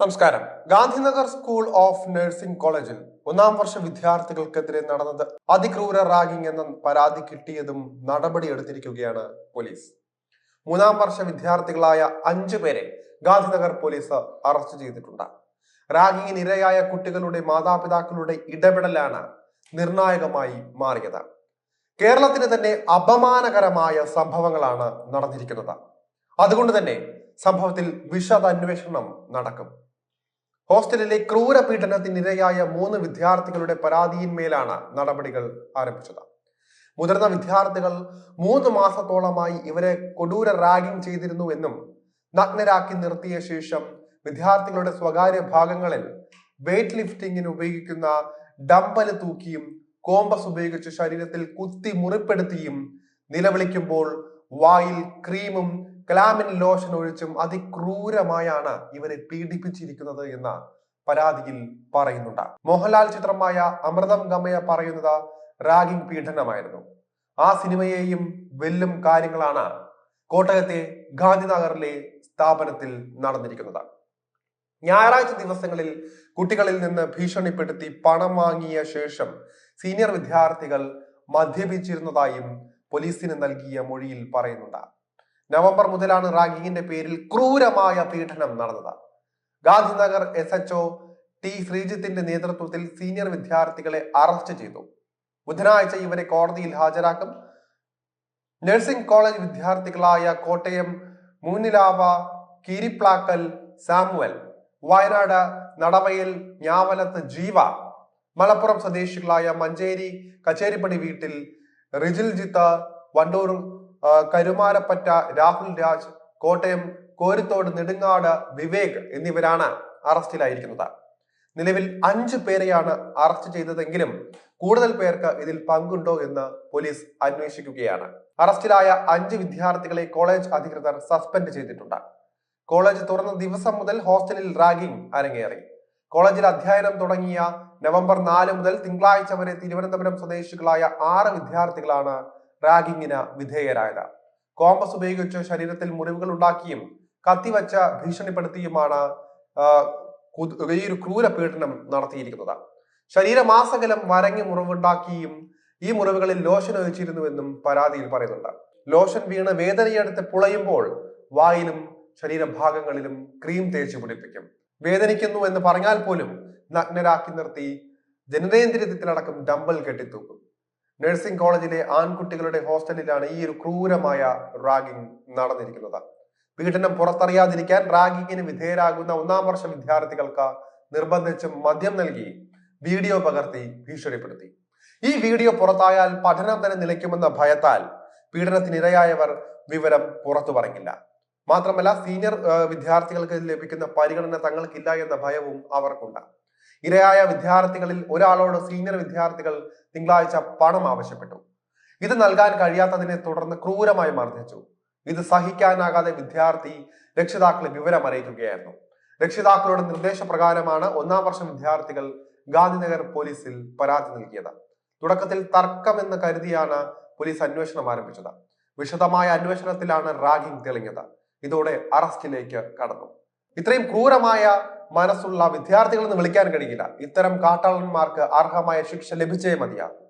നമസ്കാരം. Gandhinagar school of nursing കോളേജിൽ ഒന്നാം വർഷ വിദ്യാർത്ഥികൾക്കെതിരെ നടന്നത് അതിക്രൂര റാഗിംഗ് എന്ന പരാതി കിട്ടിയതും നടപടിയെടുത്തിരിക്കുകയാണ് പോലീസ്. മൂന്നാം വർഷ വിദ്യാർത്ഥികളായ അഞ്ചു പേരെ ഗാന്ധിനഗർ പോലീസ് അറസ്റ്റ് ചെയ്തിട്ടുണ്ട്. റാഗിങ്ങിന് ഇരയായ കുട്ടികളുടെ മാതാപിതാക്കളുടെ ഇടപെടലാണ് നിർണായകമായി മാറിയത്. കേരളത്തിന് തന്നെ അപമാനകരമായ സംഭവങ്ങളാണ് നടന്നിരിക്കുന്നത്. അതുകൊണ്ട് തന്നെ സംഭവത്തിൽ വിശദ അന്വേഷണം നടക്കും. ഹോസ്റ്റലിലെ ക്രൂര പീഡനത്തിനിരയായ മൂന്ന് വിദ്യാർത്ഥികളുടെ പരാതിയിന്മേലാണ് നടപടികൾ ആരംഭിച്ചത്. മുതിർന്ന വിദ്യാർത്ഥികൾ മൂന്ന് മാസത്തോളമായി ഇവരെ കൊടൂര റാഗിംഗ് ചെയ്തിരുന്നു എന്നും നഗ്നരാക്കി നിർത്തിയ ശേഷം വിദ്യാർത്ഥികളുടെ സ്വകാര്യ ഭാഗങ്ങളിൽ വെയ്റ്റ് ലിഫ്റ്റിംഗിന് ഉപയോഗിക്കുന്ന ഡംബൽ തൂക്കിയും കോമ്പസ് ഉപയോഗിച്ച് ശരീരത്തിൽ കുത്തി മുറിപ്പെടുത്തിയും നിലവിളിക്കുമ്പോൾ വായിൽ ക്രീമും ക്ലാമിൻ ലോഷൻ ഒഴിച്ചും അതിക്രൂരമായാണ് ഇവരെ പീഡിപ്പിച്ചിരിക്കുന്നത് എന്ന പരാതിയിൽ പറയുന്നുണ്ട്. മോഹൻലാൽ ചിത്രമായ അമൃതം ഗമയ പറയുന്നത് റാഗിംഗ് പീഡനമായിരുന്നു. ആ സിനിമയെയും വെല്ലും കാര്യങ്ങളാണ് കോട്ടയത്തെ ഗാന്ധിനഗറിലെ സ്ഥാപനത്തിൽ നടന്നിരിക്കുന്നത്. ഞായറാഴ്ച ദിവസങ്ങളിൽ കുട്ടികളിൽ നിന്ന് ഭീഷണിപ്പെടുത്തി പണം വാങ്ങിയ ശേഷം സീനിയർ വിദ്യാർത്ഥികൾ മദ്യപിച്ചിരുന്നതായും പോലീസിന് നൽകിയ മൊഴിയിൽ പറയുന്നുണ്ട്. നവംബർ മുതലാണ് റാഗിങ്ങിന്റെ പേരിൽ ക്രൂരമായ പീഡനം നടന്നത്. Gandhinagar S H O T ശ്രീജിത്തിന്റെ നേതൃത്വത്തിൽ സീനിയർ വിദ്യാർത്ഥികളെ അറസ്റ്റ് ചെയ്തു. ബുധനാഴ്ച ഇവരെ കോടതിയിൽ ഹാജരാക്കും. നഴ്സിംഗ് കോളേജ് വിദ്യാർത്ഥികളായ കോട്ടയം മൂന്നിലാവ കിരിപ്ലാക്കൽ സാമുവൽ വയനാട് നടവയൽ ഞാവലത്ത് ജീവ മലപ്പുറം സ്വദേശികളായ മഞ്ചേരി കച്ചേരിപ്പടി വീട്ടിൽ റിജിൽജിത്ത് വണ്ടൂർ കരുമാരപ്പറ്റ രാഹുൽ രാജ് കോട്ടയം കോരിത്തോട് നെടുങ്ങാട് വിവേക് എന്നിവരാണ് അറസ്റ്റിലായിരിക്കുന്നത്. നിലവിൽ അഞ്ചു പേരെയാണ് അറസ്റ്റ് ചെയ്തതെങ്കിലും കൂടുതൽ പേർക്ക് ഇതിൽ പങ്കുണ്ടോ എന്ന് പോലീസ് അന്വേഷിക്കുകയാണ്. അറസ്റ്റിലായ അഞ്ച് വിദ്യാർത്ഥികളെ കോളേജ് അധികൃതർ സസ്പെൻഡ് ചെയ്തിട്ടുണ്ട്. കോളേജ് തുറന്ന ദിവസം മുതൽ ഹോസ്റ്റലിൽ റാഗിംഗ് അരങ്ങേറി. കോളേജിൽ അധ്യയനം തുടങ്ങിയ നവംബർ നാല് മുതൽ തിങ്കളാഴ്ച വരെ തിരുവനന്തപുരം സ്വദേശികളായ ആറ് വിദ്യാർത്ഥികളാണ് റാഗിങ്ങിന് വിധേയരായത്. കോമ്പസ് ഉപയോഗിച്ച് ശരീരത്തിൽ മുറിവുകൾ ഉണ്ടാക്കിയും കത്തിവച്ച ഭീഷണിപ്പെടുത്തിയുമാണ് ഈയൊരു ഒരു ക്രൂര പീഡനം നടത്തിയിരിക്കുന്നത്. ശരീരമാസകലം വരങ്ങി മുറിവുണ്ടാക്കിയും ഈ മുറിവുകളിൽ ലോഷൻ ഒഴിച്ചിരുന്നുവെന്നും പരാതിയിൽ പറയുന്നുണ്ട്. ലോഷൻ വീണ് വേദനയെടുത്ത് പുളയുമ്പോൾ വായിലും ശരീരഭാഗങ്ങളിലും ക്രീം തേച്ച് പിടിപ്പിക്കും. വേദനിക്കുന്നു എന്ന് പറഞ്ഞാൽ പോലും നഗ്നരാക്കി നിർത്തി ജനനേന്ദ്രിയത്തിലടക്കം ഡമ്പൽ കെട്ടിത്തൂക്കും. നഴ്സിംഗ് കോളേജിലെ ആൺകുട്ടികളുടെ ഹോസ്റ്റലിലാണ് ഈ ഒരു ക്രൂരമായ റാഗിംഗ് നടന്നിരിക്കുന്നത്. പീഡനം പുറത്തറിയാതിരിക്കാൻ റാഗിങ്ങിന് വിധേയരാകുന്ന ഒന്നാം വർഷ വിദ്യാർത്ഥികൾക്ക് നിർബന്ധിച്ച് മദ്യം നൽകി വീഡിയോ പകർത്തി ഭീഷണിപ്പെടുത്തി. ഈ വീഡിയോ പുറത്തായാൽ പഠനം തന്നെ നിലയ്ക്കുമെന്ന ഭയത്താൽ പീഡനത്തിനിരയായവർ വിവരം പുറത്തു പറഞ്ഞില്ല മാത്രമല്ല സീനിയർ വിദ്യാർത്ഥികൾക്ക് ലഭിക്കുന്ന പരിഗണന തങ്ങൾക്കില്ല എന്ന ഭയവും അവർക്കുണ്ട്. ഇരയായ വിദ്യാർത്ഥികളിൽ ഒരാളോട് സീനിയർ വിദ്യാർത്ഥികൾ തിങ്കളാഴ്ച പണം ആവശ്യപ്പെട്ടു. ഇത് നൽകാൻ കഴിയാത്തതിനെ തുടർന്ന് ക്രൂരമായി മർദ്ദിച്ചു. ഇത് സഹിക്കാനാകാതെ വിദ്യാർത്ഥി രക്ഷിതാക്കളെ വിവരം അറിയിക്കുകയായിരുന്നു. രക്ഷിതാക്കളുടെ നിർദ്ദേശപ്രകാരമാണ് ഒന്നാം വർഷ വിദ്യാർത്ഥികൾ ഗാന്ധിനഗർ പോലീസിൽ പരാതി നൽകിയത്. തുടക്കത്തിൽ തർക്കമെന്ന് കരുതിയാണ് പോലീസ് അന്വേഷണം ആരംഭിച്ചത്. വിശദമായ അന്വേഷണത്തിലാണ് റാഗിംഗ് തെളിഞ്ഞത്. ഇതോടെ അറസ്റ്റിലേക്ക് കടന്നു. ഇത്രയും ക്രൂരമായ മനസ്സുള്ള വിദ്യാർത്ഥികളെന്ന് വിളിക്കാൻ കഴിയില്ല. ഇത്തരം കാട്ടാളന്മാർക്ക് അർഹമായ ശിക്ഷ ലഭിച്ചേ മതിയാകും.